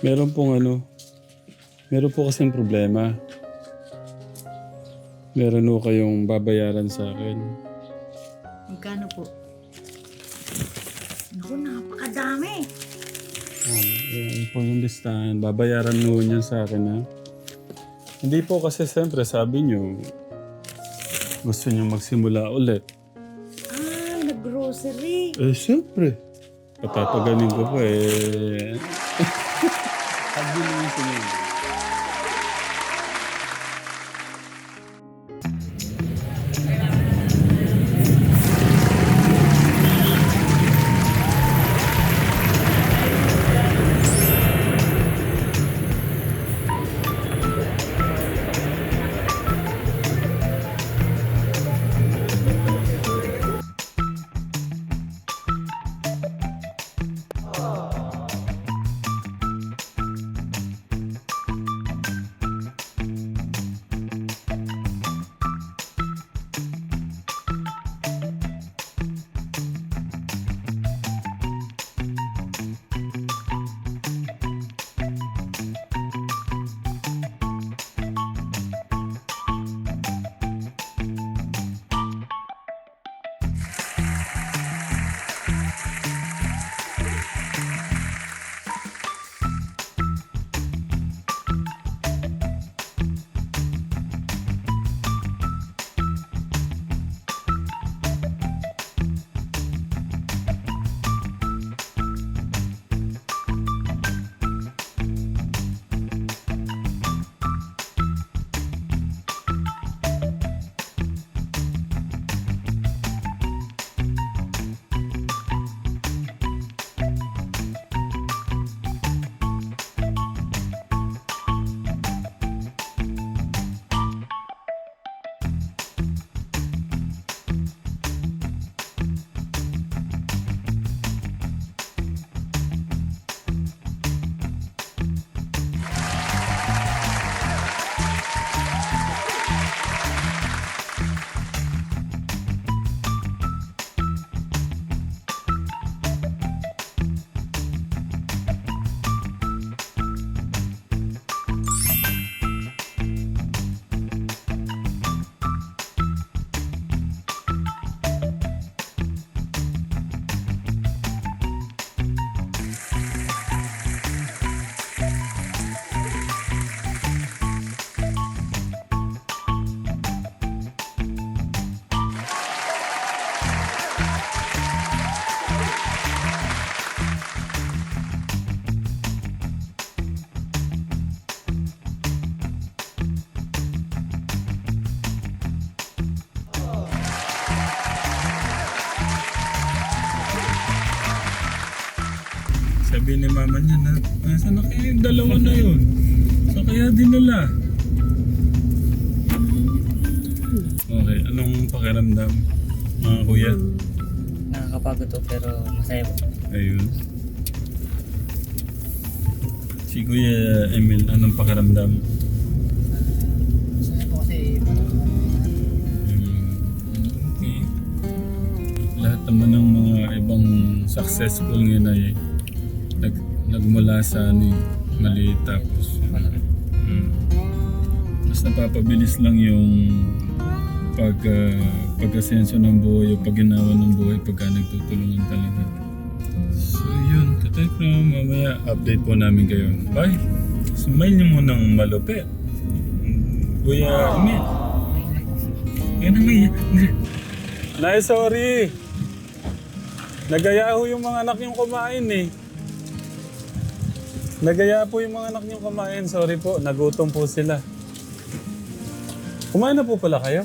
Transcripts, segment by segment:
Meron pong ano, meron po kasing problema. Meron po kayong babayaran sa akin. Magkano po? Naku, napakadami. Oh, yan po yung listahan. Babayaran mo niya sa akin ha. Hindi po kasi siyempre sabi niyo gusto niyo magsimula ulit. Ah, nag-grocery. Eh siyempre. Patapaganin ko po eh. Sabi naman kuya? Nakakapagod to pero masaya po. Ayun. Si Kuya Emil, anong pakiramdam? Masaya po kasi Hmm, okay. Lahat naman ng mga ibang successful ngayon ay nag, nagmula sa ano, eh, maliit tapos malaki. Mm. Mas napapabilis lang yung pag uh, pag-asenso ng buhay o pag-ginawa ng buhay pagka nagtutulungan talaga. So yun, tatay ko mamaya update po namin kayo. Bye! Smile niyo munang malupit. Kuya Emil. Yan na may... Nay, sorry! Nagaya ho yung mga anak niyong kumain eh. Nagaya po yung mga anak niyong kumain. Sorry po, nagutom po sila. Kumain na po pala kayo?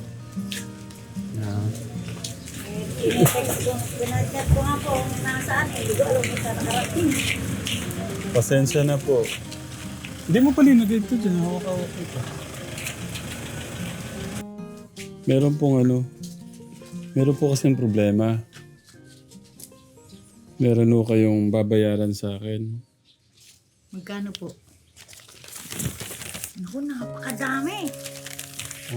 I-text ko, nga po kung nasaan eh. Hindi ko alam kung saan nakarating. Pasensya na po. Hindi mo pala nag ito dyan. Hawak-hawak ito. Meron pong ano. Meron po kasing problema. Meron po kayong babayaran sa akin. Magkano po? Naku, napakadami.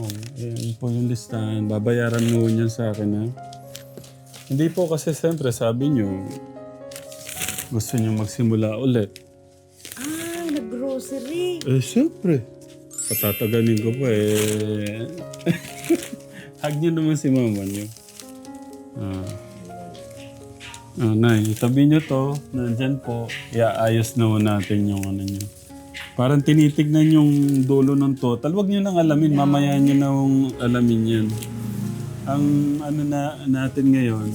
Oh, ayan po yung listahan. Babayaran mo niya sa akin ha. Hindi po kasi siyempre sabi niyo gusto niyo magsimula ulit. Ah, grocery. Eh, siyempre. Patatagalin ko pa eh. Hug niyo naman si mama niyo. Ah. Ah, nay, itabi niyo to. Nandyan po. Iaayos naman natin yung ano niyo. Parang tinitignan yung dulo ng total. Huwag niyo nang alamin. Mamaya niyo nang alamin yan. Ang ano na natin ngayon,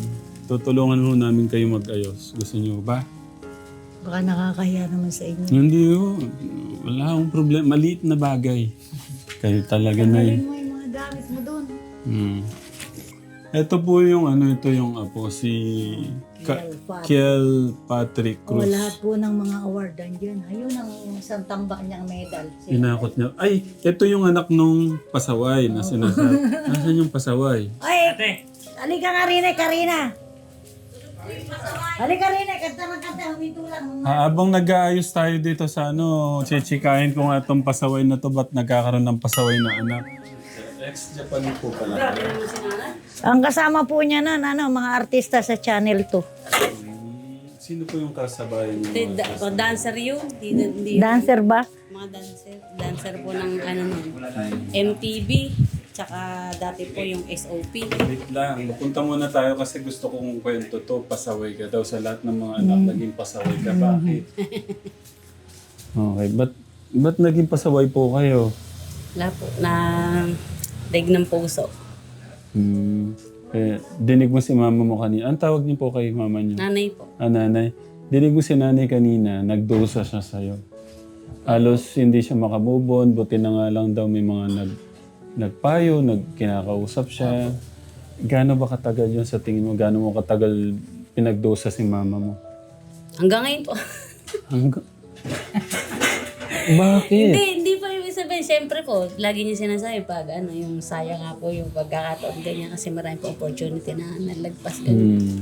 tutulungan ho namin kayo mag-ayos. Gusto niyo ba? Baka nakakahiya naman sa inyo. Hindi ho. Wala akong problema. Maliit na bagay. Kayo talaga na Alin yun. mo yung mga gamit mo doon. Hmm. Ito po yung ano, ito yung apo, si Ka- Kiel Pat. Kiel Patrick O, Cruz. lahat po ng mga award andyan. Ayun ang isang tambak niyang medal. Si- Inakot niya. Ay, ito yung anak nung pasaway na sinasabi. Nasaan yung pasaway? Ay, Ate, halika nga rin eh, Karina. Halika rin eh, kanta ng kanta, huminto lang. Ah, habang nag-aayos tayo dito sa ano, chichikahin ko nga itong pasaway na to, ba't nagkakaroon ng pasaway na anak? Ex-Japan po pala. Ang kasama po niya nun, ano, mga artista sa Channel 2. Sino po yung kasabayan Hindi, niyo? da- o, dancer yun. Hindi, hindi, Dancer ba? mga dancer. Dancer po ng ano nun. MTV. Tsaka dati po yung SOP. Wait lang, punta muna tayo kasi gusto kong kwento to. Pasaway ka daw sa lahat ng mga anak, naging pasaway ka. Bakit? okay, ba't, ba't naging pasaway po kayo? Wala po. Na leg ng puso. Hmm. Eh, dinig mo si mama mo kanina. Ang tawag niyo po kay mama niyo? Nanay po. Ah, nanay. Dinig mo si nanay kanina, nagdosa siya sa'yo. Alos hindi siya makamove on, buti na nga lang daw may mga nag, nagpayo, nagkinakausap siya. Gaano ba katagal yun sa tingin mo? Gaano mo katagal pinagdosa si mama mo? Hanggang ngayon po. Hanggang... Bakit? hindi, hindi pa yung sabihin. Siyempre po, lagi niya sinasabi pag ano, yung sayang nga po yung pagkakataon ganyan kasi marami po opportunity na nalagpas ganyan. Hmm.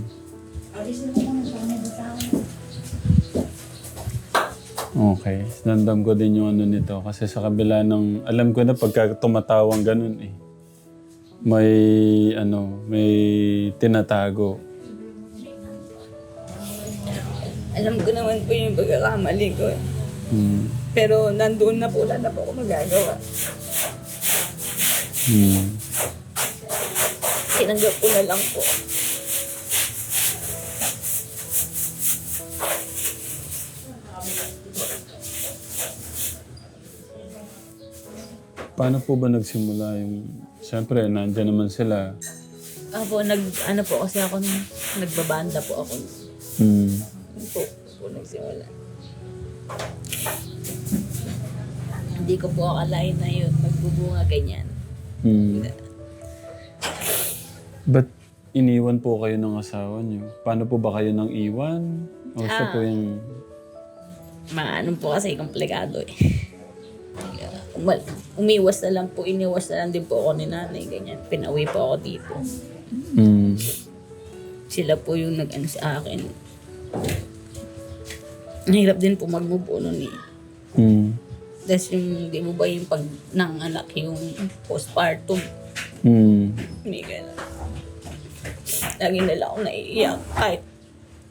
Okay. Nandam ko din yung ano nito. Kasi sa kabila ng... Alam ko na pagka tumatawang ganun eh. May ano, may tinatago. Alam ko naman po yung pagkakamali ko. eh. Hmm. Pero nandun na po, wala na po ako magagawa. Hmm. Tinanggap ko na lang po. Paano po ba nagsimula yung... Siyempre, nandyan naman sila. Ako, nag, ano po kasi ako, nagbabanda po ako. Hmm. Yun po, po nagsimula. Hindi ko po akalain na yun, magbubunga ganyan. Hmm. Ba't iniwan po kayo ng asawa niyo? Paano po ba kayo nang iwan? O siya po yung... Maano po kasi komplikado eh. Umal, umiwas na lang po, iniwas na lang din po ako ni nanay, ganyan. Pinauwi po ako dito. Hmm. Sila po yung nag-ano sa akin. Mahirap din po mag-move on nun eh. Hmm. Tapos yung, di mo ba yung pag nanganak yung postpartum, Hmm. May gano'n. Lagi nila ako naiiyak. Kahit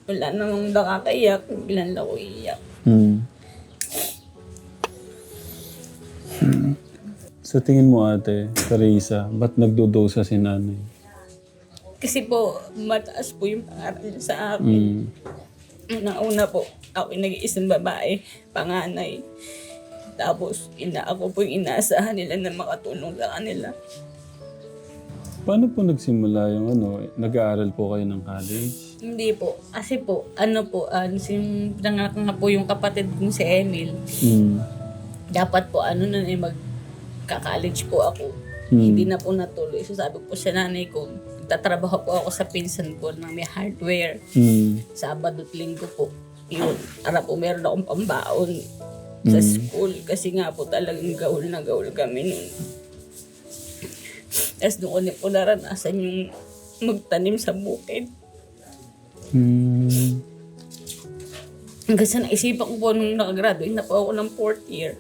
wala namang nakakaiyak, bilan lang ako iiyak. Hmm. Hmm. Sa tingin mo ate, Teresa, ba't nagdudosa si nanay? Kasi po, mataas po yung pangarap niya sa akin. Hmm. Una-una po, ako yung nag-iisang babae, panganay. Tapos, ina, ako po yung inaasahan nila na makatulong sa kanila. Paano po nagsimula yung ano, nag-aaral po kayo ng college? Hindi po. Kasi po, ano po, ano, sim, nanganak nga po yung kapatid kong si Emil. Hmm. Dapat po, ano na eh, magka-college po ako. Hmm. Hindi na po natuloy. So sabi po sa nanay ko, tatrabaho po ako sa pinsan ko na may hardware. Hmm. Sabado at linggo po. Yun. Para po meron akong pambaon sa school. Kasi nga po talagang gaul na gaul kami nun. Tapos doon ko po naranasan yung magtanim sa bukid. Hmm. Hanggang sa naisipan ko po nung nakagraduate na po ako ng fourth year.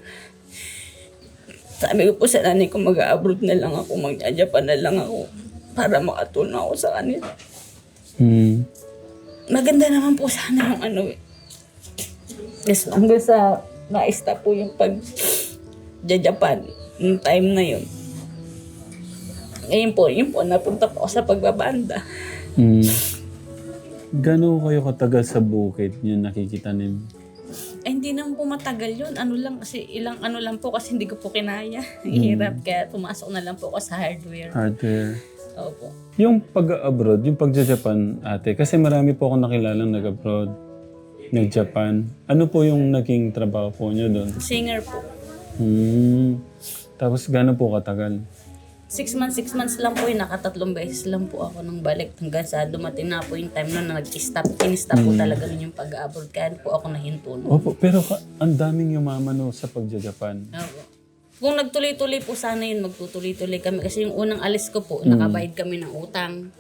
Sabi ko po sa nanay ko mag-abroad na lang ako, mag-Japan na lang ako para makatulong ako sa kanila. Hmm. Maganda naman po sana yung ano eh. Yes, hanggang sa na-stop po yung pag Japan yung time na yun. Ngayon po, yun po, napunta po ako sa pagbabanda. Mm. Gano'n kayo katagal sa bukid yung nakikita niyo? Eh, hindi naman po matagal yun. Ano lang, kasi ilang ano lang po kasi hindi ko po kinaya. Hirap, kaya pumasok na lang po ako sa hardware. Hardware. Opo. Yung pag-abroad, yung pag-Japan, ate, kasi marami po akong nakilalang nag-abroad, nag-Japan. Ano po yung naging trabaho po niyo doon? Singer po. Hmm. Tapos gano'n po katagal? Six months, six months lang po yun. Nakatatlong beses lang po ako nang balik. Hanggang sa dumating na po yung time na nag-stop. In-stop po talaga nun yung pag-abroad. Kaya po ako nahinto nun. Opo, pero ka- ang daming yumamano sa pag-Japan. Opo. Kung nagtuloy-tuloy po sana yun, magtutuloy-tuloy kami. Kasi yung unang alis ko po, nakabayad kami ng utang.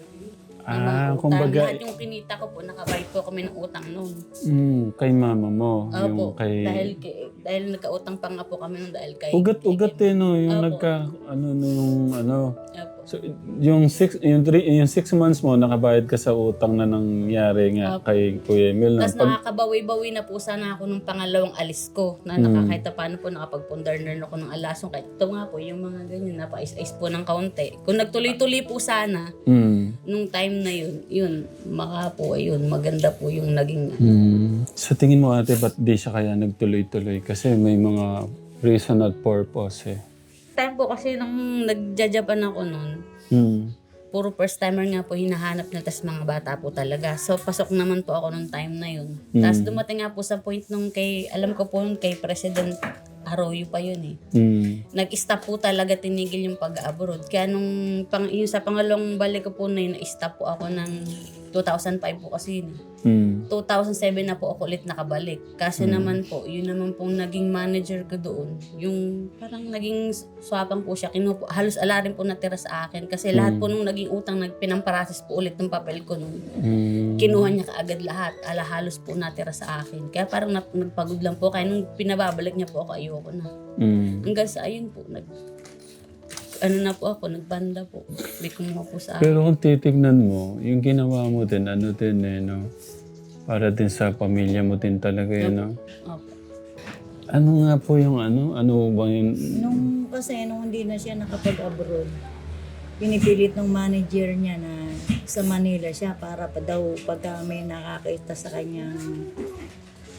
Mga Ah, utang. kumbaga, Lahat yung kinita ko po, nakabayad po kami ng utang noon. mm, kay mama mo, yung Opo. kay... Dahil, kay- dahil nagkautang pa nga po kami nung dahil kay... Ugat-ugat eh, no? Yung Opo. nagka, ano, no, yung, ano... Opo. So, yung six, yung, three, yung six months mo, nakabayad ka sa utang na nangyari nga Opo. kay Kuya Emil. Na, Tapos pag, nakakabawi-bawi na po sana ako nung pangalawang alis ko. Na Hmm. nakakahit na paano po nakapagpundar na ako ng alasong. Kahit ito nga po, yung mga ganyan, napais-ais po ng kaunti. Kung nagtuloy-tuloy po sana, mm, nung time na yun, yun, maka po, ayun, maganda po yung naging, mm. Sa tingin mo ate, ba't di siya kaya nagtuloy-tuloy? Kasi may mga reason at purpose eh. Time po kasi nung nagja-Japan ako noon, Mm. puro first timer nga po hinahanap na tas mga bata po talaga. So pasok naman po ako nung time na yun. Tapos dumating nga po sa point nung kay, alam ko po nung kay President Arroyo pa yun eh. Mm. Nag-stop po talaga tinigil yung pag-abroad. Kaya nung pang, yung sa pangalawang balik ko po na yun, na-stop po ako ng 2005 po kasi yun. eh. Mm. 2007 na po ako ulit nakabalik. Kasi naman po, yun naman pong naging manager ko doon. Yung parang naging swapang po siya. Kinuha po, halos ala rin po natira sa akin. Kasi lahat po nung naging utang, nagpinamparasis po ulit ng papel ko nung Mm. kinuha niya kaagad lahat. Ala halos po natira sa akin. Kaya parang nagpagod lang po. Kaya nung pinababalik niya po ako, ayoko na. Mm. Hanggang sa ayun po, nag, ano na po ako, nagbanda po. May kumuha po sa akin. Pero kung titignan mo, yung ginawa mo din, ano din eh, no? Para din sa pamilya mo din talaga yun, no? Opo. Ano nga po yung ano? Ano ba yun? Nung kasi nung hindi na siya nakapag-abroad, pinipilit ng manager niya na sa Manila siya para pa daw pagka may nakakita sa kanyang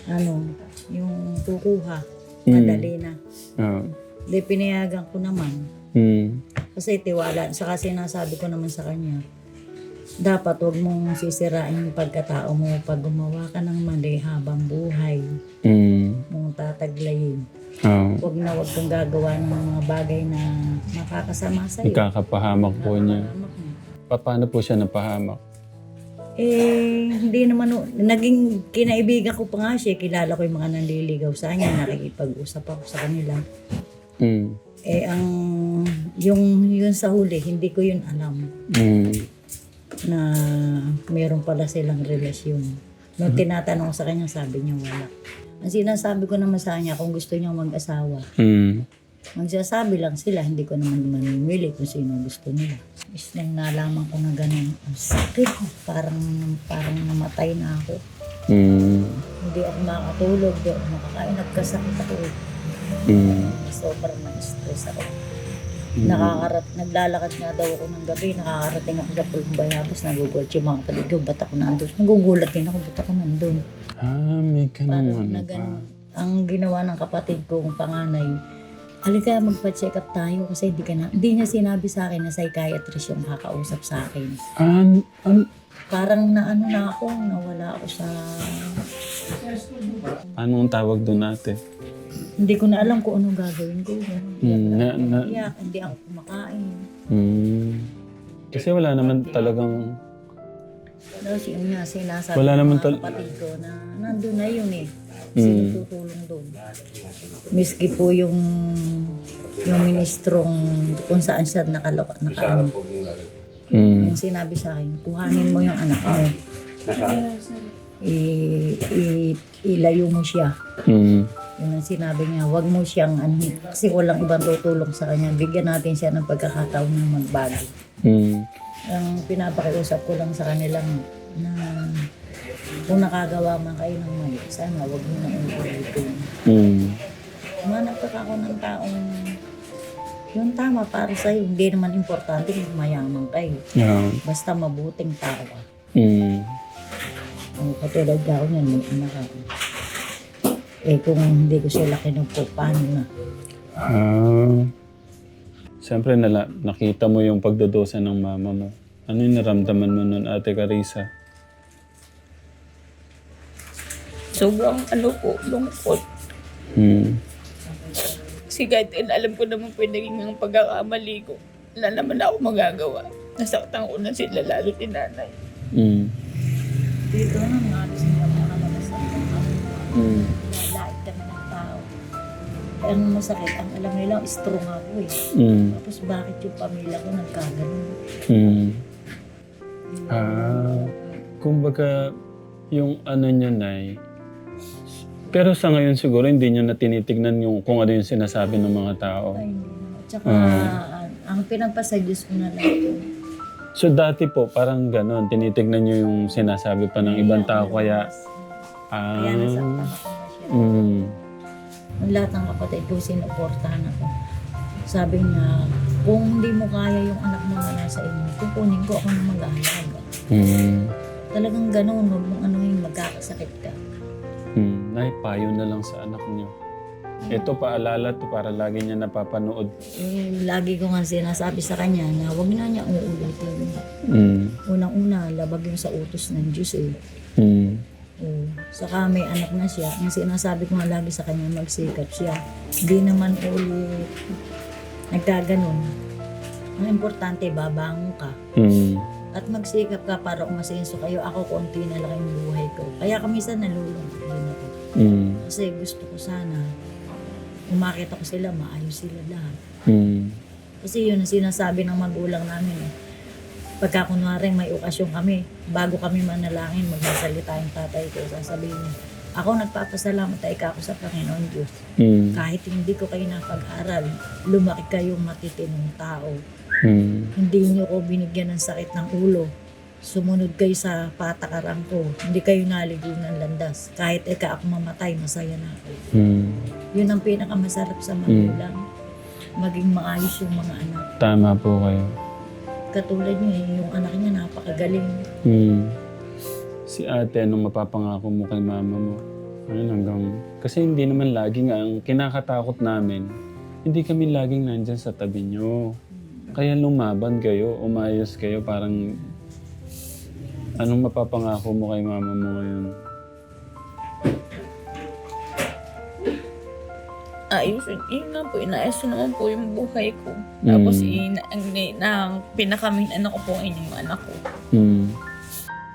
ano, yung kukuha, madali na. Ah. Di pinayagan ko naman. Mm. Kasi tiwala. Saka sinasabi ko naman sa kanya, dapat wag mong sisirain yung pagkatao mo pag gumawa ka ng mali habang buhay Mm. mong tataglayin. Ah. Huwag na wag kang gagawa ng mga bagay na makakasama sa iyo. Ikakapahamak po niya. Pa- Paano po siya napahamak? Eh, hindi naman, o- naging kinaibigan ko pa nga siya, kilala ko yung mga nanliligaw sa kanya, nakikipag-usap ako sa kanila. Mm. Eh, ang, yung, yun sa huli, hindi ko yun alam Mm. na meron pala silang relasyon. Nung tinatanong ko sa kanya, sabi niya wala. Ang sinasabi ko naman sa kanya, kung gusto niya mag-asawa, Mm. magsasabi lang sila, hindi ko naman manimili kung sino gusto nila. Is nang nalaman ko na ganun, ang sakit, parang, parang namatay na ako. Mm. Hindi ako makakatulog, hindi ako makakain, nagkasakit ako. Mm. Sobrang na-stress ako. Nakakarat, naglalakad nga daw ako ng gabi, nakakarating ako sa Pulong Bayabas, nagugulat yung mga kaligaw, ba't ako nandun? Nagugulat din ako, ba't ako nandun? Ah, may Parang ano na pa. ganun. Ang ginawa ng kapatid ko, kung panganay, halika magpa-check up tayo kasi hindi ka na, hindi niya sinabi sa akin na psychiatrist yung kakausap sa akin. An, an, Parang na ano na ako, nawala ako sa, anong tawag doon natin? Hindi ko na alam kung anong gagawin ko. Mm, na, na, Iyak, hindi ako kumakain. mm. Kasi wala naman talagang Tapos yun nga, sinasabi Wala ng naman mga tal- kapatid ko na nandun na yun eh. Sino Mm. tutulong doon? Miski po yung yung ministrong kung saan siya nakalok, naka, mm, yung sinabi sa akin, kuhanin mo yung anak mo. I, i, ilayo mo siya. mm, Yun ang sinabi niya, wag mo siyang ano, kasi walang ibang tutulong sa kanya. Bigyan natin siya ng pagkakataon na magbago. mm, ang pinapakiusap ko lang sa kanilang na kung nakagawa man kayo ng mali, sana wag mo na ulitin. mm. ako ng taong yung tama para sa'yo. Hindi naman importante kung mayaman kayo. Yeah. Basta mabuting tao ka. Mm. Ang katulad ka ako niyan, may anak ako. Eh kung hindi ko sila kinugpo, paano na? Ah. Siyempre, nala, nakita mo yung pagdudusa ng mama mo. Ano yung naramdaman mo nun, Ate Carissa? Sobrang ano po, lungkot. Hmm. Kasi kahit alam ko naman po yung naging ang pagkakamali ko, wala naman ako magagawa. Nasaktan ko na sila, lalo ni nanay. Hmm. Dito na nga. Hmm. Ang masakit, ang alam nila, strong ako eh. Hmm. Tapos bakit yung pamilya ko nagkaganon? Hmm. Ah. Kumbaga, yung ano niya, Nay, pero sa ngayon siguro hindi niya na tinitignan yung kung ano yung sinasabi ng mga tao. Ay, hindi naman. Tsaka, Ah. ang pinagpasadyos ko na lang yun. So dati po parang ganon, tinitignan niyo yung sinasabi pa ng ibang tao kaya ah Kaya nasaktan ako na siya. mm, Ang lahat ng kapatid ko, sinuportahan ako. Sabi niya, kung hindi mo kaya yung anak mo na nasa inyo, kukunin ko ako na mag-aalaga. mm, Talagang ganun, huwag mong ano yung magkakasakit ka. mm, naipayo na lang sa anak niyo. Ito paalala to para lagi niya napapanood. Eh, lagi ko nga sinasabi sa kanya na huwag na niya uulitin. Mm, Unang-una, labag yung sa utos ng Diyos eh. mm, Oo. Saka may anak na siya. Ang sinasabi ko nga lagi sa kanya, magsikap siya. Hindi naman ulit nagkaganon. Ang importante, babangon ka. mm, At magsikap ka para umasenso kayo. Ako, konti na lang yung buhay ko. Kaya kamisan nalulungkot din ako. mm, Kasi gusto ko sana, umakit ako sila, maayos sila lahat. mm, Kasi yun ang sinasabi ng magulang namin eh. Pagka kunwari may okasyon kami, bago kami manalangin, magsasalita yung tatay ko, sasabihin niya, ako nagpapasalamat ay ako sa Panginoon Diyos. mm, Kahit hindi ko kayo napag-aral, lumaki kayong matitinong tao. mm, Hindi niyo ko binigyan ng sakit ng ulo. Sumunod kayo sa patakaran ko. Hindi kayo naligo ng landas. Kahit eka ako mamatay, masaya na ako. mm. Yun ang pinakamasarap sa magulang. Maging maayos yung mga anak. Tama po kayo. Katulad niyo eh, yung anak niya napakagaling. Mm. Si ate, anong mapapangako mo kay mama mo? Ayun hanggang... Kasi hindi naman laging ang kinakatakot namin. Hindi kami laging nandyan sa tabi nyo. Kaya lumaban kayo, umayos kayo, parang... Anong mapapangako mo kay mama mo ngayon? Ayusin, yun nga po, inaayos ko naman po yung buhay ko. Tapos, Mm. ina, ang, na, pinakamin ano ko po ang inyong anak ko. Mm.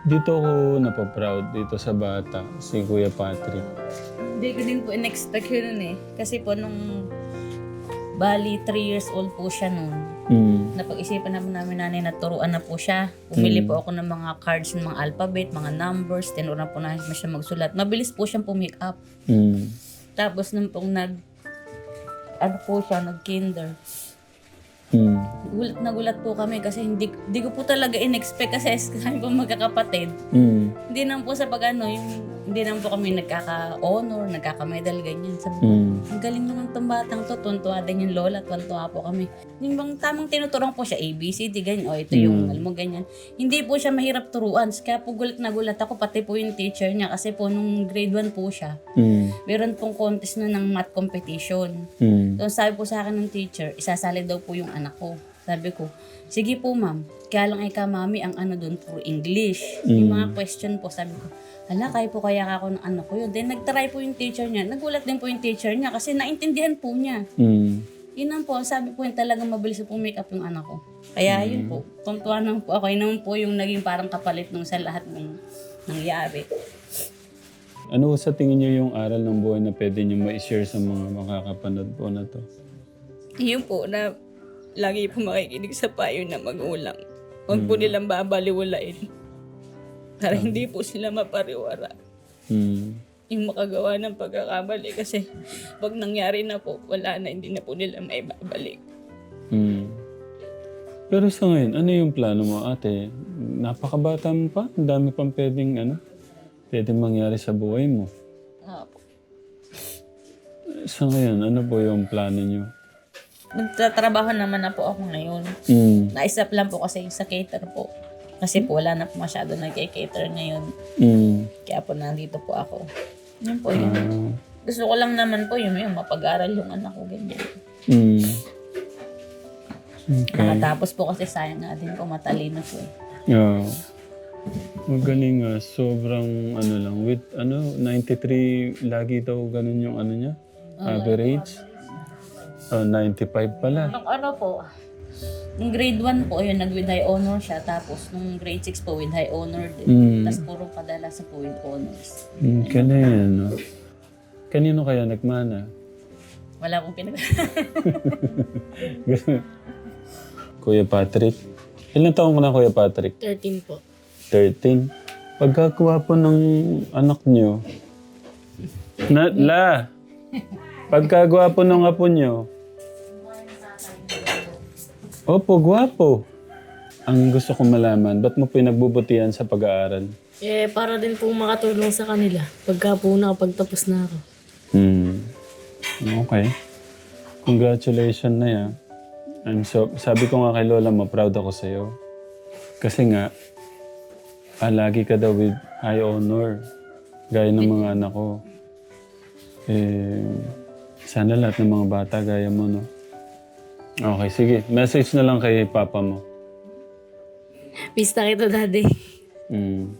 Dito ako napaproud dito sa bata, si Kuya Patrick. Hindi ko din po in-expect yun nun eh. Kasi po nung bali 3 years old po siya noon. Mm. Napag-isipan naman namin nanay na turuan na po siya. Pumili Mm. po ako ng mga cards ng mga alphabet, mga numbers, tinuruan po namin siya magsulat. Mabilis po siyang pumick up. Mm. Tapos nung pong nag, ano po siya, nag-kinder. Mm. Gulat na gulat po kami kasi hindi, hindi ko po talaga in-expect kasi kami po magkakapatid. Mm. Hindi naman po sa pag ano, yung, hindi naman po kami nagkaka-honor, nagkaka-medal, ganyan. Sabi ko, Mm. ang galing naman tong batang to, tuntua din yung lola, tuntua po kami. Yung bang tamang tinuturong po siya, ABCD, ganyan, o ito yung, Mm. alam mo, ganyan. Hindi po siya mahirap turuan, kaya po gulat na gulat ako, pati po yung teacher niya, kasi po nung grade 1 po siya, Mm. meron pong contest na ng math competition. Mm. So sabi po sa akin ng teacher, isasali daw po yung anak ko. Sabi ko, sige po ma'am, kaya lang ay ka mami ang ano doon for English. Yung Mm. mga question po, sabi ko, hala, kaya po kaya ako ng anak ko yun. Then nagtry po yung teacher niya. Nagulat din po yung teacher niya kasi naintindihan po niya. Mm. Yun lang po, sabi po yun talagang mabilis po make up yung anak ko. Kaya yun po, tuntuan lang po ako. Yun naman po yung naging parang kapalit nung sa lahat ng nangyari. Ano sa tingin niyo yung aral ng buhay na pwede niyo ma-share sa mga makakapanood po na to? Yun po na lagi po makikinig sa payo ng magulang. Huwag po nilang babaliwalain. Para hindi po sila mapariwara. Mm. Yung makagawa ng pagkakamali kasi pag nangyari na po, wala na, hindi na po nila may babalik. Mm. Pero sa ngayon, ano yung plano mo ate? Napakabata mo pa? Ang dami pang pwedeng ano? Pwedeng mangyari sa buhay mo. Nga po. Sa ngayon, ano po yung plano nyo? Nagtatrabaho naman na po ako ngayon. Mm. Naisap lang po kasi sa cater po. Kasi po wala na po masyado nag-cater ngayon. Mm. Kaya po nandito po ako. Yun po yun. Ah. Gusto ko lang naman po yung, yung mapag-aral yung anak ko ganyan. Mm. Okay. Nakatapos po kasi sayang nga din po matalino po eh. Yeah. Magaling nga. Sobrang ano lang. With ano, 93 lagi daw ganun yung ano niya? Average? Oh, 95 pala. Nung ano po, nung grade 1 po, yun, nag-with high honor siya. Tapos nung grade 6 po, with high honor din. Mm. Tapos puro padala sa po with honors. Mm, galing, no? Kanino kaya nagmana? Wala pong pinag... Kuya Patrick. Ilan taong na, Kuya Patrick? 13 po. 13. Pagkakawa po ng anak nyo. Na, la! Pagkagawa po ng apo nyo. Opo, gwapo. Ang gusto kong malaman, ba't mo pinagbubutihan sa pag-aaral? Eh, para din po makatulong sa kanila pagka po nakapagtapos na ako. Hmm. Okay. Congratulations na yan. I'm so, sabi ko nga kay Lola mo, proud ako sa'yo. Kasi nga, ah, lagi ka daw with high honor. Gaya ng mga anak ko. Eh, sana lahat ng mga bata gaya mo, no? Okay, sige. Message na lang kay papa mo. Pista kita, daddy. Hmm.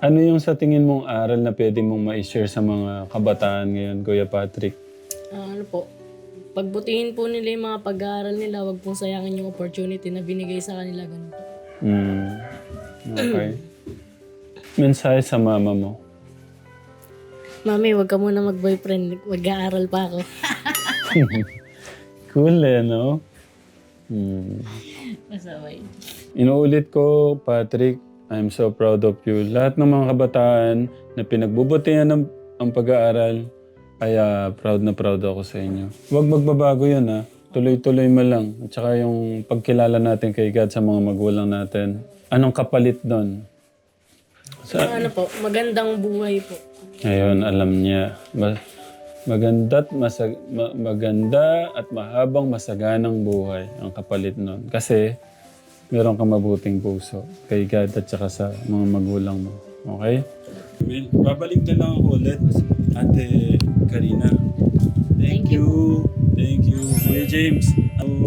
Ano yung sa tingin mong aral na pwede mong ma-share sa mga kabataan ngayon, Kuya Patrick? Ah, ano po, pagbutihin po nila yung mga pag-aaral nila, wag pong sayangin yung opportunity na binigay sa kanila. Ganun. Hmm. Okay. Mensahe sa mama mo. Mami, wag ka muna mag-boyfriend. Mag-aaral pa ako. Cool eh, no? Hmm. Masaway. Inuulit ko, Patrick, I'm so proud of you. Lahat ng mga kabataan na pinagbubutihan ng ang pag-aaral, kaya proud na proud ako sa inyo. Huwag magbabago yan ha. Tuloy-tuloy mo lang. At saka yung pagkilala natin kay God sa mga magulang natin. Anong kapalit doon? Sa, ano po, magandang buhay po. Ayun, alam niya. Ma- maganda at masag- ma- maganda at mahabang masaganang buhay ang kapalit nun. Kasi meron kang mabuting puso kay God at saka sa mga magulang mo. Okay? babalik na lang ako ulit, Ate Karina. Thank, you. Thank you. Kuya James.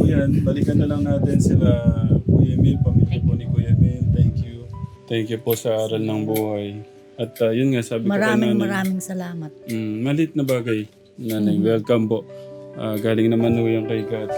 So yan, balikan na lang natin sila Kuya Emil, pamilya po ni Kuya Emil. Thank you. Thank you po sa aral ng buhay. At uh, yun nga, sabi ko kay Maraming nanay. maraming salamat. Mm, malit na bagay. Nanay, welcome po. Ah, galing naman ho yan kay God.